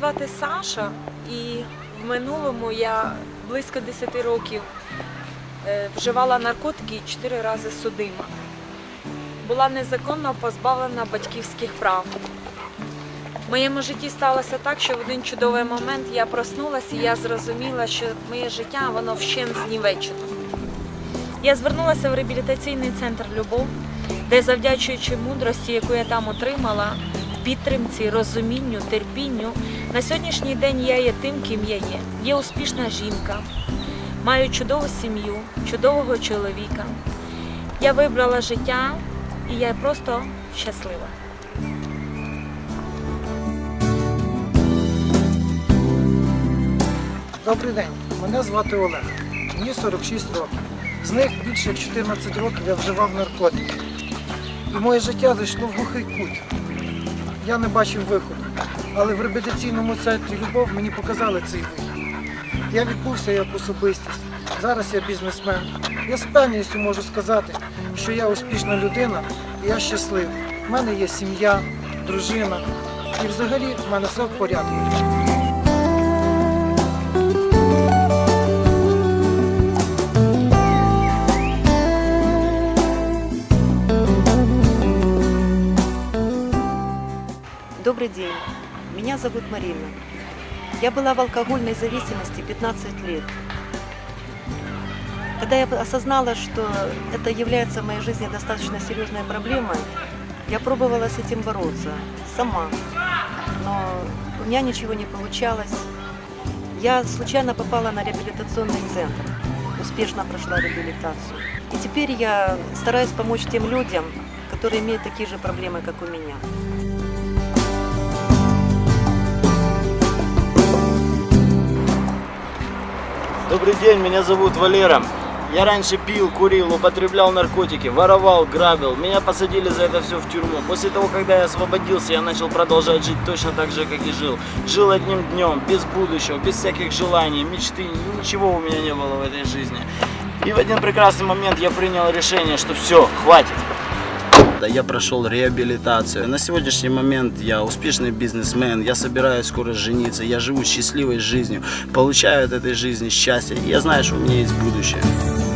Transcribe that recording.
звати Саша, і в минулому я близько 10 років е, вживала наркотики і 4 рази судима. Була незаконно позбавлена батьківських прав. В моєму житті сталося так, що в один чудовий момент я проснулася і я зрозуміла, що моє життя воно вщент знівечено. Я звернулася в реабілітаційний центр Любов, де завдячуючи мудрості, яку я там отримала, підтримці, розумінню, терпінню, на сьогоднішній день я є тим, ким я є. Є успішна жінка, маю чудову сім'ю, чудового чоловіка. Я вибрала життя і я просто щаслива. Добрий день, мене звати Олег. Мені 46 років. З них більше як 14 років я вживав наркотики. І моє життя зайшло в глухий кут. Я не бачив виходу. Але в реабілітаційному центрі Любов мені показали цей вихід. Я відбувся як особистість. Зараз я бізнесмен. Я з певністю можу сказати, що я успішна людина і я щасливий. У мене є сім'я, дружина. І взагалі в мене все в порядку. Добрый день. Меня зовут Марина. Я была в алкогольной зависимости 15 лет. Когда я осознала, что это является в моей жизни достаточно серьезной проблемой, я пробовала с этим бороться сама. Но у меня ничего не получалось. Я случайно попала на реабилитационный центр. Успешно прошла реабилитацию. И теперь я стараюсь помочь тем людям, которые имеют такие же проблемы, как у меня. Добрый день, меня зовут Валера. Я раньше пил, курил, употреблял наркотики, воровал, грабил. Меня посадили за это все в тюрьму. После того, когда я освободился, я начал продолжать жить точно так же, как и жил. Жил одним днем, без будущего, без всяких желаний, мечты, ничего у меня не было в этой жизни. И в один прекрасный момент я принял решение, что все, хватит. Да, Я прошел реабилитацию. На сегодняшний момент я успешный бизнесмен, я собираюсь скоро жениться, я живу счастливой жизнью, получаю от этой жизни счастье, я знаю, что у меня есть будущее.